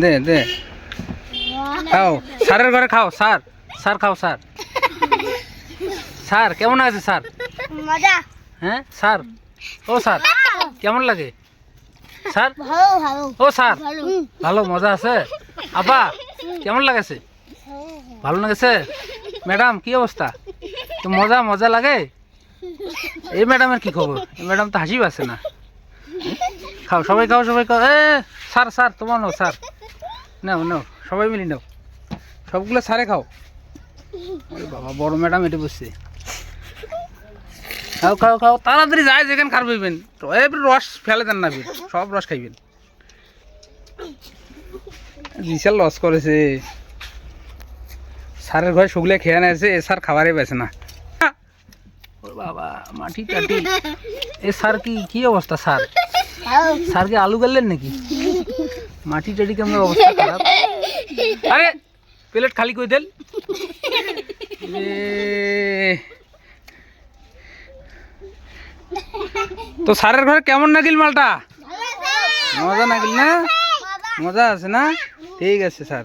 দে দে। খাও। স্যারের ঘরে খাও স্যার স্যার খাও স্যার স্যার কেমন আছে স্যার মজা। হ্যাঁ স্যার ও স্যার কেমন লাগে? স্যার ও স্যার ভালো। মজা আছে? আপা কেমন লাগেছে? ভালো লাগেছে? ম্যাডাম কি অবস্থা? তো মজা মজা লাগে? এই ম্যাডামের কি খবর? এই ম্যাডাম তো হাসি পাচ্ছে না। খাও, সবাই খাও সবাই খাও। এ, স্যার স্যার, তোমার নাও, স্যার। নাও নাও, সবাই মিলি নাও। সবগুলো স্যারে খাও। বাবা, বড় ম্যাডাম এটি বসছে। খাও খাও খাও, তাড়াতাড়ি যায় যেখানে খাবেন এবার রস ফেলে দেন না সব রস খাইবেন। বিশাল লস করেছে। স্যারের ঘরে শুকলে খেয়ে নিয়েছে এ সার খাবারই পেয়েছে না। বাবা মাটি টাটি এ স্যার কি কি অবস্থা, স্যার? ভালো স্যার কি আলু গেলেন নাকি? মাটি টাটি কেমন অবস্থা খারাপ? আরে প্লেট খালি করে দেন? এ, তো স্যারের ঘরে কেমন নাগিল মালটা? মজা নাগিল না? মজা আছে না? ঠিক আছে স্যার।